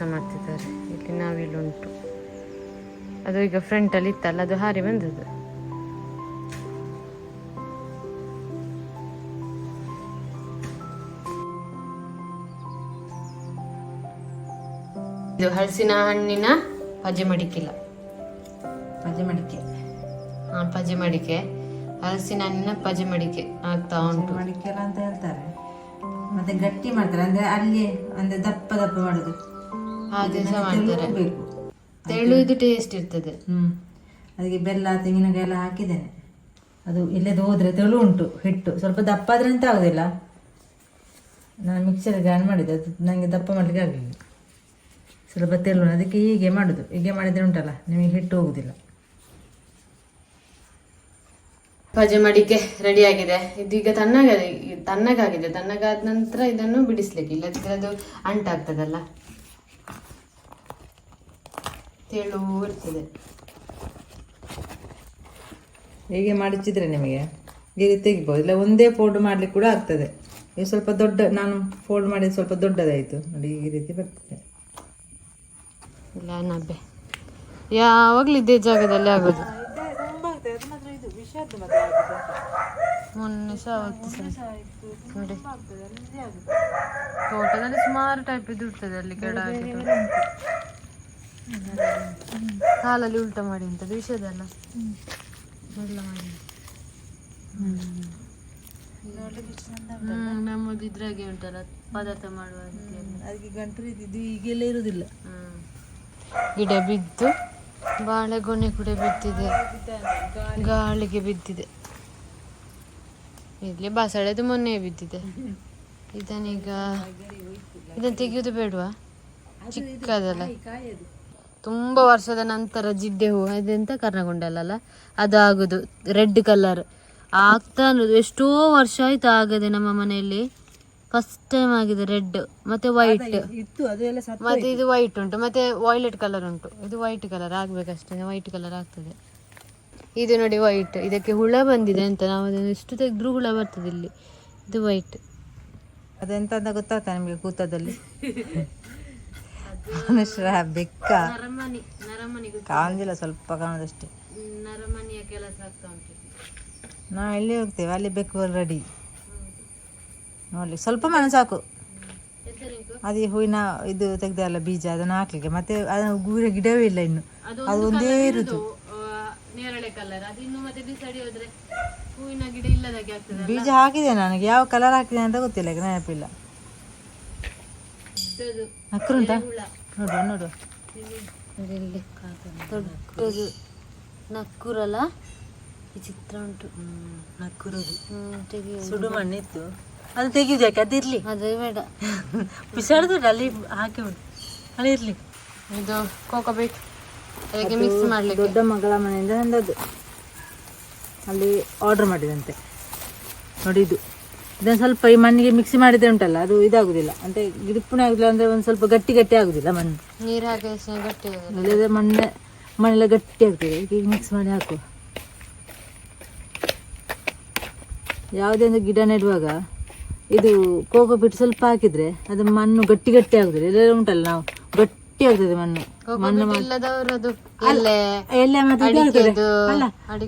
ಕೆಲಸ ಮಾಡ್ತಿದ್ದಾರೆ. ಇಲ್ಲಿ ನಾವಿಲ್ಲುಂಟು. ಅದು ಈಗ ಫ್ರಂಟಲ್ಲಿ ಇತ್ತಲ್ಲ ಅದು ಹಾರಿ ಬಂದದ್ದು. ಇದು ಹಲಸಿನ ಹಣ್ಣಿನ ಪಜೆ ಮಡಿಕಿಲ್ಲ ಪಜೆ ಮಡಿಕೆ. ಹಾ ಪಜೆ ಮಡಿಕೆ. ಹಲಸಿನ ಹಣ್ಣಿನ ಪಜೆ ಮಡಿಕೆ ಆಗ್ತಾ ಉಂಟು. ಮಡಿಕೆಲ್ಲ ಅಂತ ಹೇಳ್ತಾರೆ. ಮತ್ತೆ ಗಟ್ಟಿ ಮಾಡ್ತಾರೆ. ಅಂದ್ರೆ ಅಲ್ಲಿ ಅಂದ್ರೆ ದಪ್ಪ ದಪ್ಪ ಮಾಡುದು. ಸಹ ಮಾಡ್ತಾರೆ. ಬೇಕು ತೆಳು ಇದು ಟೇಸ್ಟ್ ಇರ್ತದೆ. ಅದಕ್ಕೆ ಬೆಲ್ಲ ತೆಂಗಿನಕಾಯಿ ಎಲ್ಲ ಹಾಕಿದ್ದೇನೆ. ಅದು ಇಲ್ಲದೆ ಹೋದ್ರೆ ತೆಳು ಉಂಟು ಹಿಟ್ಟು. ಸ್ವಲ್ಪ ದಪ್ಪ ಆದ್ರೆ ಅಂತ ಆಗುದಿಲ್ಲ. ನಾನು ಮಿಕ್ಸರ್ ಗ್ರೈಂಡ್ ಮಾಡಿದ್ದೆ ಅದು ನನಗೆ ದಪ್ಪ ಮಾಡ್ಲಿಕ್ಕೆ ಆಗಲಿಲ್ಲ. ಸ್ವಲ್ಪ ತೆಳು ಅದಕ್ಕೆ ಹೀಗೆ ಮಾಡುದು. ಹೀಗೆ ಮಾಡಿದ್ರೆ ಉಂಟಲ್ಲ ನಿಮಗೆ ಹಿಟ್ಟು ಹೋಗುದಿಲ್ಲ. ಪಜೆ ಮಡಿಕೆ ರೆಡಿ ಆಗಿದೆ. ಇದೀಗ ತಣ್ಣಗಾಗಿದೆ ತಣ್ಣಗಾಗಿದೆ. ತಣ್ಣಗಾದ ನಂತರ ಇದನ್ನು ಬಿಡಿಸ್ಲಿಕ್ಕೆ ಇಲ್ಲದಿದ್ರೆ ಅದು ಅಂಟಾಗ್ತದಲ್ಲ. ತೆಳು ಇರ್ತದೆ. ಹೀಗೆ ಮಾಡಿಚಿದ್ರೆ ನಿಮಗೆ? ರೀತಿ ತೆಗಿಬೋದು. ಇಲ್ಲ ಒಂದೇ ಫೋಲ್ಡ್ ಮಾಡಲಿಕ್ಕೆ ಕೂಡ ಆಗ್ತದೆ. ಇದು ಸ್ವಲ್ಪ ದೊಡ್ಡ ನಾನು ಫೋಲ್ಡ್ ಮಾಡಿದ ಸ್ವಲ್ಪ ದೊಡ್ಡದಾಯಿತು. ನೋಡಿ ಈ ರೀತಿ ಬರ್ತದೆ. ಇಲ್ಲ ನಬ್ಬೆ ಯಾವಾಗಲೂ ಇದೇ ಜಾಗದಲ್ಲಿ ಆಗೋದು. ಮೊನ್ನೆ ಸಹ ನೋಡಿ. ತೋಟದಲ್ಲಿ ಸುಮಾರು ಟೈಪ್ ಇದು ಇರ್ತದೆ ಅಲ್ಲಿ ಕೆಡ ಕಾಲಲ್ಲಿ ಉಲ್ಟ ಮಾಡಿ ಅಂತ ವಿಷಯದಲ್ಲ ಎಲ್ಲ ಮಾಡಿ. ನಮ್ಮದು ಇದ್ರಾಗೆ ಉಂಟಲ್ಲ ಪದಾರ್ಥ ಮಾಡುವ. ಅದಕ್ಕೆ ಗಂಟು ರೀತಿ ಇದು ಈಗೆಲ್ಲ ಇರುವುದಿಲ್ಲ. ಗಿಡ ಬಿದ್ದು ಬಾಳೆಗೊನೆ ಕೂಡ ಬಿದ್ದಿದೆ. ಗಾಳಿಗೆ ಬಿದ್ದಿದೆ. ಇಲ್ಲಿ ಬಸಳೆದು ಮೊನ್ನೆ ಬಿದ್ದಿದೆ. ಇದನ್ನೀಗ ಇದನ್ನು ತೆಗೆಯೋದು ಬೇಡವಾ? ಚಿಕ್ಕದಲ್ಲ? ತುಂಬಾ ವರ್ಷದ ನಂತರ ಜಿಡ್ಡೆ ಹೂ ಅದೆಂತ ಕರ್ನಗೊಂಡಲ್ಲ ಅದು ಆಗುದು. ರೆಡ್ ಕಲರ್ ಆಗ್ತಾ ಅನ್ನೋದು ಎಷ್ಟೋ ವರ್ಷ ಆಯ್ತು ಆಗದೆ ನಮ್ಮ ಮನೆಯಲ್ಲಿ. ಫಸ್ಟ್ ಟೈಮ್ ಆಗಿದೆ ರೆಡ್ ಮತ್ತೆ ವೈಟ್ ಮತ್ತೆ ಇದು ವೈಟ್ ಉಂಟು. ಮತ್ತೆ ವಾಯ್ಲೆಟ್ ಕಲರ್ ಉಂಟು. ಇದು ವೈಟ್ ಕಲರ್ ಆಗ್ಬೇಕಷ್ಟೇ. ವೈಟ್ ಕಲರ್ ಆಗ್ತದೆ. ಇದು ನೋಡಿ ವೈಟ್ ಇದಕ್ಕೆ ಹುಳ ಬಂದಿದೆ ಅಂತ ನಾವು ಅದನ್ನು ಎಷ್ಟು ತೆಗೆದ್ರೂ ಹುಳ ಬರ್ತದೆ ಇಲ್ಲಿ. ಇದು ವೈಟ್ ಅದೆಂತ ಅಂತ ಗೊತ್ತಾಗ್ತಾ ನಿಮಗೆ ಕೂತದಲ್ಲಿ ಮನುಷ್ಯರ ಬೆಕ್ಕ. ನರಮನಿ ಕಾಣುದಿಲ್ಲ ಸ್ವಲ್ಪ ಕಾಣದಷ್ಟೇ. ನರಮನಿಯ ಕೆಲಸ ಆಗ್ತಾ ಉಂಟು. ನಾವು ಎಲ್ಲಿ ಹೋಗ್ತೇವೆ ಅಲ್ಲಿ ಬೆಕ್ಕು ರೆಡಿ ನೋಡಿ ಸ್ವಲ್ಪ ಮನೆ ಸಾಕು ಅದೇ ಹೂವಿನ ಇದು ತೆಗ್ದಲ್ಲ ಬೀಜ ಅದನ್ನು ಹಾಕ್ಲಿಕ್ಕೆ ಮತ್ತೆ ಅದನ್ನು ಗೂರ ಗಿಡವೇ ಇಲ್ಲ ಇನ್ನು. ಅದು ಒಂದೇ ಇರುದು ನೇರಳೆ ಕಲರ್ ಅದು ಇನ್ನು ಮತ್ತೆ ಬಿಸಾಡಿ ಹೋದ್ರೆ ಹೂವಿನ ಗಿಡ ಇಲ್ಲದಾಗೆ ಆಗ್ತದೆ ಬೀಜ ಹಾಕಿದೆ ನನಗೆ ಯಾವ ಕಲರ್ ಹಾಕಿದೆ ಅಂತ ಗೊತ್ತಿಲ್ಲ ನೆನಪಿಲ್ಲ. ನಕ್ಕರುಂಟಾ ನೋಡು ಇಲ್ಲಿ ದೊಡ್ಡದು ನಕ್ಕೂರಲ್ಲ? ಚಿತ್ರ ಉಂಟು. ನಕ್ಕೂರದು. ಸುಡು ಮಣ್ಣಿತ್ತು. ಅದು ತೆಗಿಯುದು ಯಾಕೆ? ಅದಿರ್ಲಿ ಅದೇ ಬೇಡ. ಬಿಸಾಡುದು ಅಲ್ಲಿ ಹಾಕಿ ಬಿಡು. ಅಲ್ಲಿ ಇರ್ಲಿ. ಇದು ಕೋಕೋ ಬೀಟ್. ಹೇಗೆ ಮಿಕ್ಸ್ ಮಾಡಲಿ ದೊಡ್ಡ ಮಗಳ ಮನೆಯಿಂದ ತಂದದ್ದು ಅಲ್ಲಿ ಆರ್ಡರ್ ಮಾಡಿದಂತೆ. ನೋಡಿದ್ದು. ಇದನ್ನು ಸ್ವಲ್ಪ ಈ ಮಣ್ಣಿಗೆ ಮಿಕ್ಸಿ ಮಾಡಿದ್ರೆ ಉಂಟಲ್ಲ ಅದು ಇದಾಗುದಿಲ್ಲ. ಅಂದ್ರೆ ಗಿಡಪುಣೆ ಆಗುದಿಲ್ಲ ಅಂದ್ರೆ ಒಂದು ಸ್ವಲ್ಪ ಗಟ್ಟಿ ಗಟ್ಟಿ ಆಗುದಿಲ್ಲ ಮಣ್ಣು. ನೀರು ಹಾಕಿ ಗಟ್ಟಿ ಆಗೋದು. ಇಲ್ಲದ್ರೆ ಮಣ್ಣೆ ಮಣ್ಣೆಲ್ಲ ಗಟ್ಟಿ ಆಗ್ತದೆ. ಈಗ ಮಿಕ್ಸ್ ಮಾಡಿ ಹಾಕು ಯಾವುದೇ ಒಂದು ಗಿಡ ನೆಡುವಾಗ ಇದು ಕೋಕೋ ಬಿಟ್ಟು ಸ್ವಲ್ಪ ಹಾಕಿದ್ರೆ ಅದು ಮಣ್ಣು ಗಟ್ಟಿ ಗಟ್ಟಿ ಆಗುದಿಲ್ಲ. ಎಲ್ಲ ಉಂಟಲ್ಲ ನಾವು ಗಟ್ಟಿ ಆಗ್ತದೆ ಮಣ್ಣು. ಮಣ್ಣು ಎಲ್ಲ ಮತ್ತೆ ಅಲ್ಲ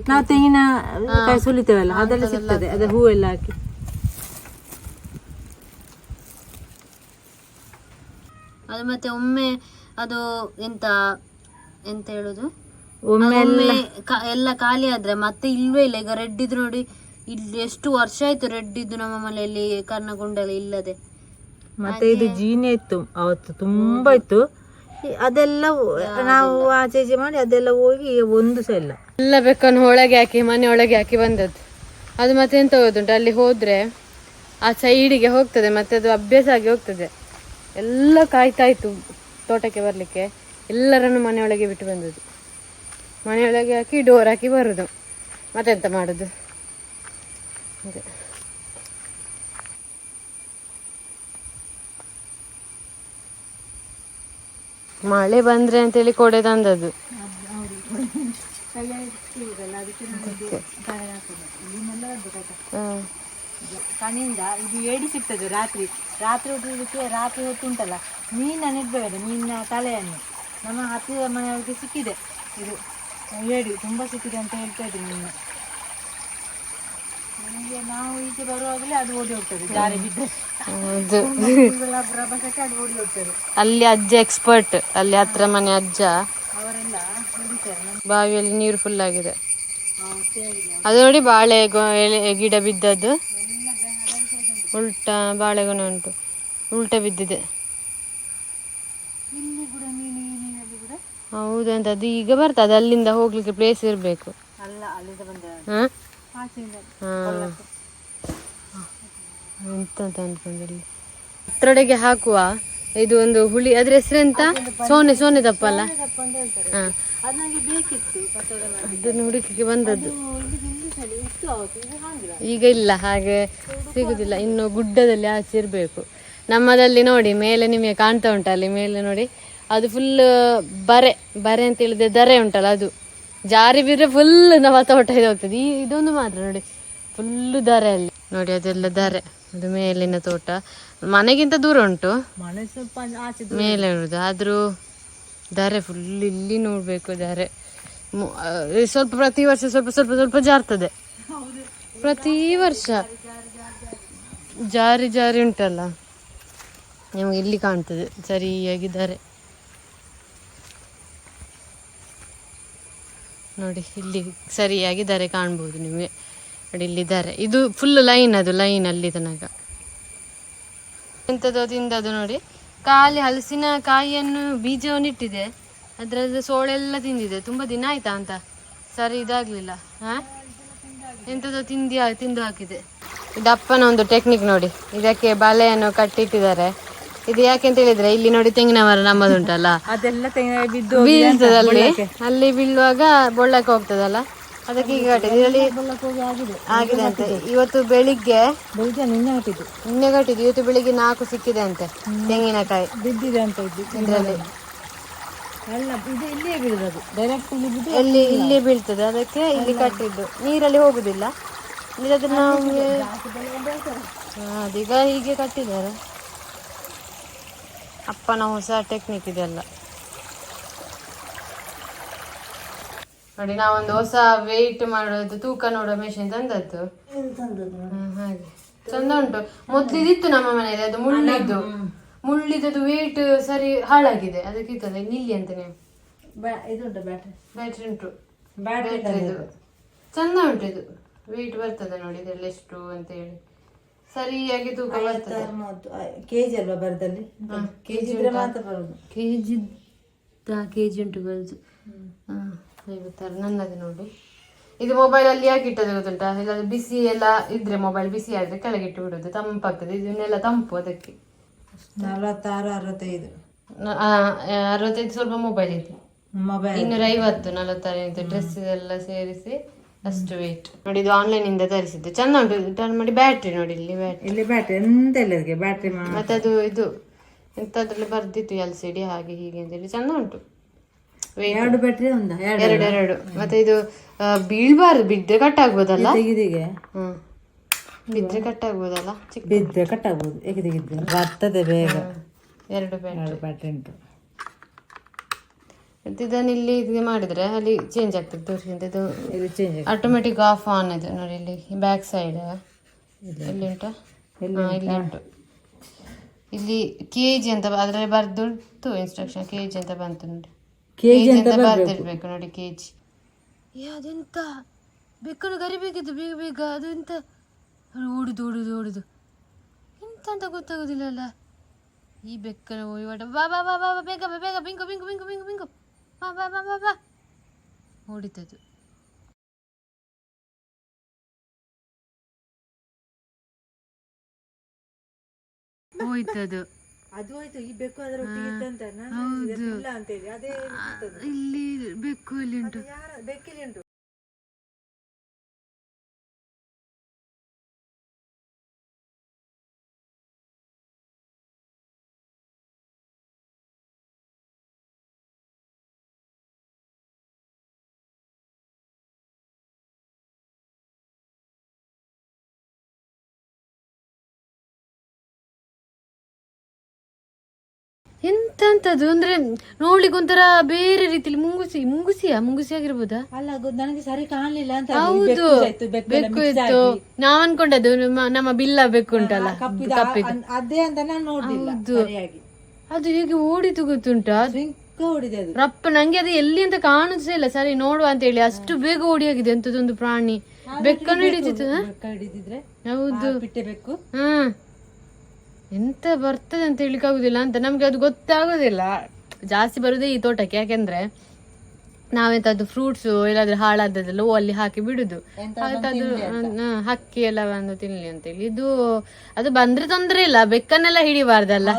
ನಾವು ತೆಂಗಿನ ಕಾಯಿ ಸುಲಿತೇವಲ್ಲ ಅದೆಲ್ಲ ಸಿಗ್ತದೆ. ಅದೇ ಹೂವೆಲ್ಲ ಹಾಕಿ. ಅದು ಮತ್ತೆ ಒಮ್ಮೆ ಅದು ಎಂತ ಎಂತ ಹೇಳುದು? ಒಮ್ಮೆ ಒಮ್ಮೆ ಕ- ಎಲ್ಲ ಖಾಲಿ ಆದ್ರೆ ಮತ್ತೆ ಇಲ್ವೇ ಇಲ್ಲ. ಈಗ ರೆಡ್ ಇದ್ರು ನೋಡಿ ಇಲ್ಲಿ ಎಷ್ಟು ವರ್ಷ ಆಯ್ತು ರೆಡ್ ಇದ್ದು ನಮ್ಮ ಮನೆಯಲ್ಲಿ ಕರ್ಣಗೊಂಡಲ್ಲಿ ಇಲ್ಲದೆ. ಮತ್ತೆ ಇದು ಜೀನೆ ಇತ್ತು ಅವತ್ತು ತುಂಬಾ ಇತ್ತು. ಈ- ಅದೆಲ್ಲ ನಾವು ಆಚೆ ಈಚೆ ಮಾಡಿ ಅದೆಲ್ಲ ಹೋಗಿ ಒಂದು ಸಹ ಇಲ್ಲ ಎಲ್ಲ ಬೆಕ್ಕನ್ನು ಒಳಗೆ ಹಾಕಿ ಮನೆ ಒಳಗೆ ಹಾಕಿ ಬಂದದ್ದು. ಅದು ಮತ್ತೆ ಎಂತ ಹೋಗುದುಂಟು ಅಲ್ಲಿ ಹೋದ್ರೆ ಆ ಸೈಡಿಗೆ ಹೋಗ್ತದೆ ಮತ್ತೆ ಅದು ಅಭ್ಯಾಸ ಆಗಿ ಹೋಗ್ತದೆ. ಎಲ್ಲ ಕಾಯ್ತಾ ಇತ್ತು ತೋಟಕ್ಕೆ ಬರಲಿಕ್ಕೆ. ಎಲ್ಲರನ್ನು ಮನೆಯೊಳಗೆ ಬಿಟ್ಟು ಬಂದದ್ದು. ಮನೆಯೊಳಗೆ ಹಾಕಿ ಡೋರ್ ಹಾಕಿ ಬರುದು. ಮತ್ತೆಂತ ಮಾಡೋದು? ಅದೇ ಮಳೆ ಬಂದ್ರೆ ಅಂತೇಳಿ ಕೊಡೆ ತಂದದ್ದು. ಹ್ಮ್. ಕಣಿಯಿಂದ ಇದು ಏಡಿ ಸಿಗ್ತದೆ ರಾತ್ರಿ. ರಾತ್ರಿ ಹೊಟ್ಟಿದ್ದಕ್ಕೆ ರಾತ್ರಿ ಹೊತ್ತು ಉಂಟಲ್ಲ ಮೀನನ್ನು ಇಡ್ಬೇಡ ಮೀನಿನ ತಲೆಯನ್ನು. ನಮ್ಮ ಹತ್ತಿರ ಮನೆಯವರಿಗೆ ಸಿಕ್ಕಿದೆ ಇದು. ಏಡಿ ತುಂಬ ಸಿಕ್ಕಿದೆ ಅಂತ ಹೇಳ್ತಾ ಇದ್ರು ಮೀನು ನಮಗೆ ನಾವು ಈಚೆ ಬರುವಾಗಲೇ ಅದು ಓಡಿ ಹೋಗ್ತದೆ ಜಾರಿ ಬಿದ್ದರೆ ಪ್ರಭಾಸಕ್ಕೆ ರಭಸಕ್ಕೆ ಅದು ಓಡಿ ಹೋಗ್ತದೆ. ಅಲ್ಲಿ ಅಜ್ಜ ಎಕ್ಸ್ಪರ್ಟ್ ಅಲ್ಲಿ ಹತ್ರ ಮನೆ ಅಜ್ಜ. ಅವರೆಲ್ಲ ಬಾವಿಯಲ್ಲಿ ನೀರು ಫುಲ್ ಆಗಿದೆ. ಅದು ನೋಡಿ ಬಾಳೆ ಗಿಡ ಬಿದ್ದದ್ದು. ಉಲ್ಟ ಬಾಳೆಗೊನೆ ಉಂಟು. ಉಲ್ಟ ಬಿದ್ದಿದೆ. ಹೌದಂತ ಅದು ಈಗ ಬರ್ತದೆ. ಅಲ್ಲಿಂದ ಹೋಗ್ಲಿಕ್ಕೆ ಪ್ಲೇಸ್ ಇರಬೇಕು. ಎಂತ ಅಂತ ಅನ್ಕೊಂಡಿಲ್ಲ. ಹತ್ರಡೆಗೆ ಹಾಕುವ. ಇದು ಒಂದು ಹುಳಿ ಅದ್ರ ಹೆಸರೆಂತ ಸೋನೆ ಸೋನೆ ಹಾಂ. ಬೇಕಿತ್ತು ಅದನ್ನು ಹುಡುಕಿಗೆ ಬಂದದ್ದು. ಈಗ ಇಲ್ಲ ಹಾಗೆ ಸಿಗುದಿಲ್ಲ. ಇನ್ನು ಗುಡ್ಡದಲ್ಲಿ ಆಚೆ ಇರಬೇಕು. ನಮ್ಮದಲ್ಲಿ ನೋಡಿ ಮೇಲೆ ನಿಮಗೆ ಕಾಣ್ತಾ ಉಂಟಲ್ಲಿ ಮೇಲೆ ನೋಡಿ. ಅದು ಫುಲ್ ಬರೆ ಬರೆ ಅಂತ ಹೇಳಿದ್ರೆ ದರೆ ಉಂಟಲ್ಲ ಅದು. ಜಾರಿ ಬಿದ್ರೆ ಫುಲ್ ನಮ್ಮ ತೋಟ ಇದು ಹೋಗ್ತದೆ ಈ ಇದೊಂದು ಮಾತ್ರ ನೋಡಿ. ಫುಲ್ಲು ದರೆ ಅಲ್ಲಿ. ನೋಡಿ ಅದೆಲ್ಲ ದರೆ. ಅದು ಮೇಲಿನ ತೋಟ. ಮನೆಗಿಂತ ದೂರ ಉಂಟು. ಮೇಲೆ ಇರುದು. ಆದ್ರೂ ದರೆ ಫುಲ್ ಇಲ್ಲಿ ನೋಡ್ಬೇಕು ದರೆ. ಸ್ವಲ್ಪ ಪ್ರತಿ ವರ್ಷ ಸ್ವಲ್ಪ ಸ್ವಲ್ಪ ಸ್ವಲ್ಪ ಜಾರ್ತದೆ. ಪ್ರತಿ ವರ್ಷ. ಜಾರಿ ಜಾರಿ ಉಂಟಲ್ಲ. ನಿಮಗೆ ಇಲ್ಲಿ ಕಾಣ್ತದೆ, ಸರಿಯಾಗಿದ್ದಾರೆ. ನೋಡಿ, ಇಲ್ಲಿ ಸರಿಯಾಗಿದ್ದಾರೆ ಕಾಣ್ಬೋದು ನಿಮಗೆ. ನೋಡಿ, ಇಲ್ಲಿದ್ದಾರೆ. ಇದು ಫುಲ್ ಲೈನ್ ಅದು ಲೈನ್ ಅಲ್ಲಿ ತನಕ. ಎಂಥದ್ದು ತಿಂದದು ನೋಡಿ. ಖಾಲಿ ಹಲಸಿನ ಕಾಯಿಯನ್ನು ಬೀಜವನ್ನು ಇಟ್ಟಿದೆ. ಅದರದ್ದು ಸೋಳೆಲ್ಲ ತಿಂದಿದೆ. ತುಂಬಾ ದಿನ ಆಯ್ತಾ ಅಂತ? ಸರಿ, ಇದಾಗ್ಲಿಲ್ಲ. ಹಾ? ಎಂಥದ್ದು ತಿಂದಿ ತಿಂದು ಹಾಕಿದೆ. ಇದು ಅಪ್ಪನ ಒಂದು ಟೆಕ್ನಿಕ್ ನೋಡಿ. ಇದಕ್ಕೆ ಬಲೆಯನ್ನು ಕಟ್ಟಿಟ್ಟಿದ್ದಾರೆ. ಇದು ಯಾಕೆ ಅಂತ ಹೇಳಿದ್ರೆ ಇಲ್ಲಿ ನೋಡಿ ತೆಂಗಿನ ಮರ ನಮ್ಮದುಂಟಲ್ಲ? ಅದೆಲ್ಲ ತೆಂಗಿನ ಬಿದ್ದು ಬೀಳ್ತದೆ ಅಲ್ಲಿ ಅಲ್ಲಿ ಬೀಳುವಾಗ ಬೊಳ್ಳಕ್ಕೆ ಹೋಗ್ತದಲ್ಲ? ಅದಕ್ಕೆ ಈಗ ಇದರಲ್ಲಿ ಆಗಿದೆ. ಅಂತೆ. ಇವತ್ತು ಬೆಳಿಗ್ಗೆ ಬೆಳಿಗ್ಗೆ ನಿನ್ನೆ ಕಟ್ಟಿದ್ದು. ಇವತ್ತು ಬೆಳಿಗ್ಗೆ ನಾಲ್ಕು ಸಿಕ್ಕಿದೆ ಅಂತೆ ತೆಂಗಿನಕಾಯಿ. ಬಿದ್ದಿದೆ ಅಂತ ಇದ್ದು ಇದರಲ್ಲಿ. ಅಲ್ಲ ಇದು ಇಲ್ಲಿಯೇ ಬೀಳುದು ಡೈರೆಕ್ಟ್ ಇಲ್ಲಿ ಬಿದ್ದು ಎಲ್ಲಿ ಇಲ್ಲಿ ಬೀಳ್ತದೆ. ಅದಕ್ಕೆ ಇಲ್ಲಿ ಕಟ್ಟಿದ್ದು. ನೀರಲ್ಲಿ ಹೋಗುದಿಲ್ಲ? ಇಲ್ಲದ್ರೆ ನಮಗೆ ಅದೀಗ ಹೀಗೆ. ಕಟ್ಟಿದ್ದಾರೆ. ಅಪ್ಪನ ಹೊಸ ಟೆಕ್ನಿಕ್ ಇದೆಲ್ಲ. ನೋಡಿ ನಾವೊಂದು ಹೊಸ ವೆಯ್ಟ್ ಮಾಡೋದು ತೂಕ ನೋಡೋ ಮೆಷಿನ್ ತಂದದ್ದು. ಹಾಗೆ. ಚಂದ ಉಂಟು. ಮೊದ್ಲಿದಿತ್ತು ನಮ್ಮ ಮನೆಯಲ್ಲಿ ಅದು ಮುಳ್ಳಿದ್ದು. ಮುಳ್ಳಿದ್ದು ವೆಯ್ಟ್ ಸರಿ ಹಾಳಾಗಿದೆ. ಅದಕ್ಕೆ ಇರ್ತದೆ ನಿಲ್ಲಿ ಅಂತ ನೀವು ಬ್ಯಾಟ್ರಿ? ಬ್ಯಾಟ್ರಿ ಉಂಟು. ಬ್ಯಾಟ್ರಿ ಇದು ಚಂದ ಉಂಟು ಇದು. ವೆಯ್ಟ್ ಬರ್ತದೆ ನೋಡಿ ಇದೆಲ್ಲ ಎಷ್ಟು ಅಂತ ಹೇಳಿ. ಸರಿಯಾಗಿ ತೂಕ ಬರ್ತದೆ. ಕೆಜಿ ಅಲ್ವಾ ಬರದಲ್ಲಿ? ಕೆಜಿ ಇದ್ರೆ ಮಾತ್ರ ಬರೋದು. ಕೆಜಿ ಕೆಜಿ ಉಂಟು ಬರುದು. ಐವತ್ತಾರು ನನ್ನದು ನೋಡಿ. ಇದು ಮೊಬೈಲ್ ಅಲ್ಲಿ ಯಾಕೆ ಇಟ್ಟದ್ದು ಗೊತ್ತುಂಟಾ? ಇಲ್ಲ ಬಿಸಿ ಎಲ್ಲ ಇದ್ರೆ ಮೊಬೈಲ್ ಬಿಸಿ ಆದ್ರೆ ಕೆಳಗೆ ಇಟ್ಟು ಬಿಡೋದು ತಂಪಾಗ್ತದೆ ಇದನ್ನೆಲ್ಲ ತಂಪು ಅದಕ್ಕೆ. ನಲವತ್ತಾರು ಅರವತ್ತೈದು. ಅರವತ್ತೈದು ಸ್ವಲ್ಪ ಮೊಬೈಲ್ ಇದೆ. ಮೊಬೈಲ್ ಇನ್ನೂರ ಐವತ್ತು ನಲವತ್ತಾರು ಡ್ರೆಸ್ ಎಲ್ಲ ಸೇರಿಸಿ. ಅಷ್ಟು ವೇಟ್ ನೋಡಿ ಇದು ಆನ್ಲೈನ್ ಇಂದ ತರಿಸಿದ್ದು. ಚಂದ ಉಂಟು. ಟರ್ನ್ ಮಾಡಿ ಬ್ಯಾಟ್ರಿ ನೋಡಿ ಇಲ್ಲಿ ಬ್ಯಾಟ್ರಿ ಇಲ್ಲಿ ಬ್ಯಾಟ್ರಿ ಎಂತ ಇಲ್ಲ ಇದಕ್ಕೆ ಬ್ಯಾಟ್ರಿ ಮತ್ತೆ ಅದು ಇದು ಎಂತದ್ರಲ್ಲಿ ಬರ್ದಿತ್ತು ಎಲ್ ಸಿ ಡಿ ಹಾಗೆ ಹೀಗೆ ಅಂತೇಳಿ ಚಂದ ಉಂಟು. ಎರಡು ಬ್ಯಾಟ್ರಿ ಒಂದ? ಎರಡು ಎರಡು ಮತ್ತೆ ಇದು ಬೀಳ್ಬಾರ್ದು. ಬಿದ್ದರೆ ಕಟ್ ಆಗ್ಬೋದಲ್ಲ? ಇದಿಗೆ ಬಿದ್ದರೆ ಕಟ್ ಆಗ್ಬೋದಲ್ಲ? ಚಿಕ್ಕ ಬಿದ್ದರೆ ಕಟ್ ಆಗ್ಬೋದು. ಬರ್ತದೆ ಬೇಗ. ಎರಡು ಬ್ಯಾಟ್ರಿ ಬ್ಯಾಟ್ರಿ ಉಂಟು. ಮತ್ತೆ ಇದನ್ನ ಇಲ್ಲಿ ಇದು ಮಾಡಿದರೆ ಅಲ್ಲಿ ಚೇಂಜ್ ಆಗ್ತದೆ ತೋರಿಸಿಂದ ಇದು ಇದು ಚೇಂಜ್ ಆಟೋಮೆಟಿಕ್ ಆಫ್ ಆನ್ ಇದೆ. ನೋಡಿ ಇಲ್ಲಿ ಬ್ಯಾಕ್ ಸೈಡ್ ಎಲ್ಲಿ ಉಂಟಾ? ಇಲ್ಲಿ ಉಂಟು. ಇಲ್ಲಿ ಕೆ ಜಿ ಅಂತ ಅದರಲ್ಲಿ ಬರೆದುಂಟು ಇನ್ಸ್ಟ್ರಕ್ಷನ್ ಕೆ ಜಿ ಅಂತ ಬಂತು ನೋಡಿ. ಕೆಜಿ ಅಂತ ಅಂತ ಬರ್ದಿರ್ಬೇಕು ನೋಡಿ ಕೆ ಜಿ ಅದೆಂತ? ಬೆಕ್ಕನ್ನು ಕರಿಬೇಕಿತ್ತು ಬೇಗ ಬೇಗ ಅದು ಎಂತ ಓಡುದು ಓಡುದು ಓಡುದು. ಎಂತ ಅಂತ ಗೊತ್ತಾಗೋದಿಲ್ಲ ಅಲ್ಲ? ಈ ಬೆಕ್ಕನ ಓಡಿ ಬಾ ಬಾ ಬಾ ಬಾ ಬಾ, ಬೇಗ ಬೇಗ ಬಿಂಕು ಬಿಂಕು ಬಿಂಕು ಬಿಂಕು ಬಿಂಕು ಬಾ ಬಾ ಬಾ ಬಾ ಬಾ ಓಡಿತದು ಹೋಯ್ತದು ಅದು ಹೋಯ್ತು. ಈ ಬೆಕ್ಕು ಅದರ ಒಟ್ಟಿಗೆ ಇತ್ತಂತ ನಾನು ಹೌದು. ಹೇಳಿ. ಅದೇ ಇಲ್ಲಿ ಬೆಕ್ಕು ಇಲ್ಲಿ ಉಂಟು. ಬೆಕ್ಕಿಲಿ ಉಂಟು. ಎಂತಂತದ್ದು ಅಂದ್ರೆ ನೋಡ್ಲಿಕ್ಕೆ ಒಂಥರ ಬೇರೆ ರೀತಿಲಿ ಮುಂಗುಸಿ ಮುಂಗುಸಿಯಾ? ಮುಂಗುಸಿ ಆಗಿರ್ಬೋದಾ? ಅಲ್ಲ ಗೊ- ನನಗೆ ಸರಿ ಕಾಣಲಿಲ್ಲ ಅಂತ. ಹೌದು. ಬೆಕ್ಕು ಇತ್ತು, ಬೆಕ್ಕು ಬೆಕ್ಕು ಇತ್ತು. ನಾವ್ ಅನ್ಕೊಂಡದ್ದು ನಮ್ಮ ನಮ್ಮ ಬಿಲ್ಲ ಬೆಕ್ಕು ಉಂಟಲ್ಲ ಕಪ್ಪಿದ ಆ- ಅನ್- ಅದೇ ಅಂತ ನಾನು ನೋಡ್ಲಿಲ್ಲ ಸರಿಯಾಗಿ. ಅದು ಹೀಗೆ ಓಡಿತು ಗೊತ್ತುಂಟಾ? ಸ್ವಿಂಕ ಹೊಡಿದೆ ಅದು. ರಪ್ಪ ನಂಗೆ ಅದು ಎಲ್ಲಿ ಅಂತ ಕಾಣಿಸೇ ಇಲ್ಲ. ಸರಿ ನೋಡುವ ಅಂತ ಹೇಳಿ. ಅಷ್ಟು ಬೇಗ ಓಡಿ ಆಗಿದೆ ಅಂತದೊಂದು ಪ್ರಾಣಿ ಬೆಕ್ಕನ್ನು ಹಿಡಿದಿತ್ತು ಹ? ಬೆಕ್ಕ ಹಿಡಿದಿದ್ರೆ ಹೌದು. ಆ ಪಿಟ್ಟೆ ಬೆಕ್ಕು. ಹ್ಮ್. ಎಂತ ಬರ್ತದೆ ಅಂತ ಹೇಳಿಕ್ ಆಗುದಿಲ್ಲ ಅಂತ ನಮ್ಗೆ ಅದು ಗೊತ್ತಾಗೋದಿಲ್ಲ. ಜಾಸ್ತಿ ಬರುದೇ ಈ ತೋಟಕ್ಕೆ ಯಾಕೆಂದ್ರೆ ನಾವೆಂತದ್ದು ಫ್ರೂಟ್ಸ್ ಇಲ್ಲಾದ್ರೆ ಹಾಳಾದದೆಲ್ಲ ಅಲ್ಲಿ ಹಾಕಿ ಬಿಡುದು. ಹ್ಮ್, ಹಕ್ಕಿ ಎಲ್ಲ ಬಂದು ತಿನ್ಲಿ ಅಂತೇಳಿ ಇದು ಅದು ಬಂದ್ರೆ ತೊಂದ್ರೆ ಇಲ್ಲ ಬೆಕ್ಕನ್ನೆಲ್ಲ ಹಿಡಿಬಾರ್ದಲ್ಲ.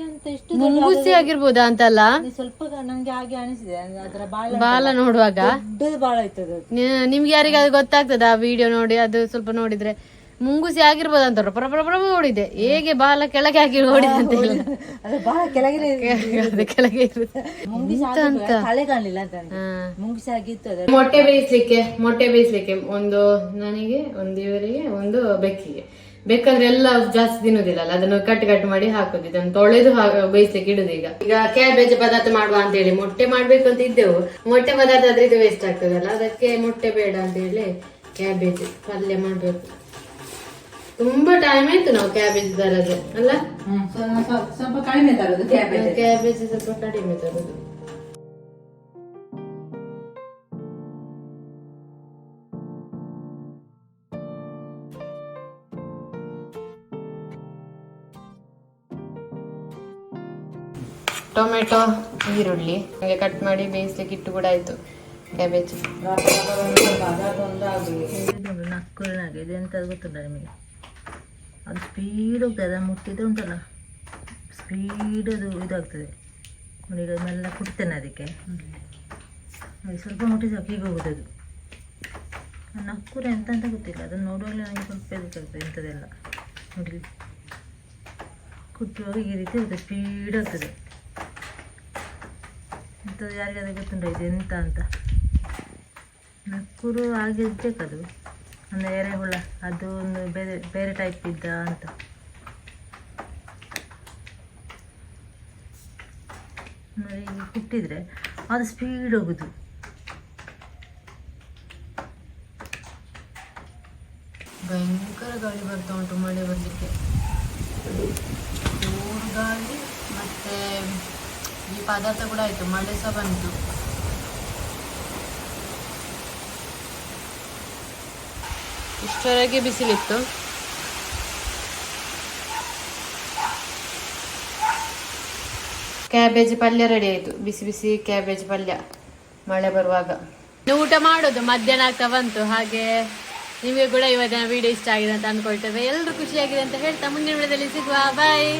ಅಂತ ಅಂತ ಮುಂಗುಸಿ ಆಗಿರ್ಬೋದಾ ಅಂತಲ್ಲ? ಅದು ಸ್ವಲ್ಪ ನಂಗೆ ಹಾಗೆ ಅನಿಸಿದೆ ಅದರ ಬಾಲ ನೋಡುವಾಗ? ಅದು. ನಿಮ್ಗೆ ಯಾರಿಗಾದ್ರು ಗೊತ್ತಾಗ್ತದ ಆ ವಿಡಿಯೋ ನೋಡಿ? ಅದು ಸ್ವಲ್ಪ ನೋಡಿದ್ರೆ ಮುಂಗುಸಿ ಆಗಿರ್ಬೋದು ಅಂತ ಪರ ಪರ ಓಡಿದೆ ಹೇಗೆ ಬಾಲ ಕೆಳಗೆ ಹಾಕಿ ಓಡಿದೆ ಅಂತ ಹೇಳಿ ಅದು ಕೆಳಗೆ ಕೆಳಗೆ ಇರುತ್ತೆ ತಲೆ ಕಾಣಲಿಲ್ಲ ಅಂತ. ಮುಂಗಿಸಿ ಆಗಿತ್ತು ಮೊಟ್ಟೆ ಬೇಯಿಸ್ಲಿಕ್ಕೆ ಮೊಟ್ಟೆ ಬೇಯಿಸ್ಲಿಕ್ಕೆ ಒಂದು ನನಗೆ ಒಂದು ಇವರಿಗೆ ಒಂದು ಬೆಕ್ಕಿಗೆ ಬೇಕಂದ್ರೆ ಎಲ್ಲ ಜಾಸ್ತಿ ತಿನ್ನುದಿಲ್ಲ ಅಲ್ಲ ಅದನ್ನು ಕಟ್ ಕಟ್ ಮಾಡಿ ಹಾಕುದು ಇದನ್ನು ತೊಳೆದು ಬೇಯಿಸ್ಲಿಕ್ಕೆ ಇಡುದು ಈಗ ಈಗ ಕ್ಯಾಬೇಜ್ ಪದಾರ್ಥ ಮಾಡುವ ಅಂತ ಹೇಳಿ ಮೊಟ್ಟೆ ಮಾಡ್ಬೇಕು ಅಂತ ಇದ್ದೆವು ಮೊಟ್ಟೆ ಪದಾರ್ಥ ಆದ್ರೆ ಇದು ವೇಸ್ಟ್ ಆಗ್ತದಲ್ಲ ಅದಕ್ಕೆ ಮೊಟ್ಟೆ ಬೇಡ ಅಂತ ಹೇಳಿ ಕ್ಯಾಬೇಜ್ ಪಲ್ಯ ಮಾಡ್ಬೇಕು ತುಂಬಾ ಟೈಮ್ ಆಯ್ತು ನಾವು ಕ್ಯಾಬೇಜ್ ತರದು ಅಲ್ಲ? ಹ್ಮ್, ಸ್ವಲ್ಪ ಸ್ವಲ್ಪ ಕಡಿಮೆ ತರೋದು ಕ್ಯಾಬೇಜ್ ಕ್ಯಾಬೇಜ್ ಸ್ವಲ್ಪ ಕಡಿಮೆ ತರೋದು. ಟೊಮೆಟೊ ಈರುಳ್ಳಿ ಹಾಗೆ ಕಟ್ ಮಾಡಿ ಬೇಯಿಸ್ಲಿಕ್ಕೆ ಇಟ್ಟು ಕೂಡ ಆಯ್ತು ಕ್ಯಾಬೇಜ್ ನಕ್ಕುಲಿನಾಗೆ ಅಂತ ಎಂತ ಗೊತ್ತುಂಟ ನಿಮಗೆ? ಅದು ಸ್ಪೀಡ್ ಹೋಗ್ತದೆ ಅದನ್ನು ಮುಟ್ಟಿದ್ರೆ ಉಂಟಲ್ಲ? ಸ್ಪೀಡ್ ಅದು ಇದಾಗ್ತದೆ. ನೋಡಿ ಮೆಲ್ಲ ಕುಡ್ತೇನೆ ಅದಕ್ಕೆ. ಅದು ಸ್ವಲ್ಪ ಮುಟ್ಟಿ ಸಾಕು ಹೀಗೆ ಹೋಗುದು ಅದು. ನಕ್ಕುರ ಎಂತ ಅಂತ ಗೊತ್ತಿಲ್ಲ. ಅದನ್ನು ನೋಡುವಾಗಲೇ ನನಗೆ ಸ್ವಲ್ಪ ಇದಾಗ್ತದೆ ಇಂಥದ್ದೆಲ್ಲ ನೋಡಿ ಕುಟ್ಟುವಾಗ ಈ ರೀತಿ ಹೋಗ್ತದೆ ಸ್ಪೀಡ್ ಆಗ್ತದೆ. ಇಂಥದ್ದು ಯಾರಿಗಾದ್ರೂ ಗೊತ್ತುಂಟ ಇದು ಎಂತ ಅಂತ? ನಕ್ಕೂರು ಆಗಿರ್ಬೇಕದು ಒಂದು ಎರೆಹುಳ ಅದು ಒಂದು ಬೇರೆ ಬೇರೆ ಟೈಪ್ ಇದ್ದ ಅಂತ. ನೋಡಿ ಅದು ಸ್ಪೀಡ್ ಹೋಗುದು. ಭಯಂಕರ ಗಾಳಿ ಬರ್ತಾ ಉಂಟು ಮಳೆ ಬರಲಿಕ್ಕೆ. ಜೋರು ಗಾಳಿ, ಮತ್ತೆ ಈ ಪದಾರ್ಥ ಕೂಡ ಆಯ್ತು, ಮಳೆ ಸಹ ಬಂತು. ಇಷ್ಟರವರೆಗೆ ಬಿಸಿಲಿತ್ತು. ಕ್ಯಾಬೇಜ್ ಪಲ್ಯ ರೆಡಿ ಆಯ್ತು. ಬಿಸಿ ಬಿಸಿ ಕ್ಯಾಬೇಜ್ ಪಲ್ಯ ಮಳೆ ಬರುವಾಗ. ಊಟ ಮಾಡೋದು ಮಧ್ಯಾಹ್ನ ಆಗ್ತಾ ಬಂತು. ಹಾಗೆ ನಿಮಗೆ ಕೂಡ ಇವತ್ತಿನ ವಿಡಿಯೋ ಇಷ್ಟ ಆಗಿದೆ ಅಂತ ಅನ್ಕೊಳ್ತೇವೆ ಎಲ್ಲರೂ ಖುಷಿಯಾಗಿದೆ ಅಂತ ಹೇಳ್ತಾ ಮುಂದಿನ ವಿಡಿಯೋದಲ್ಲಿ ಸಿಗುವ. ಬಾಯ್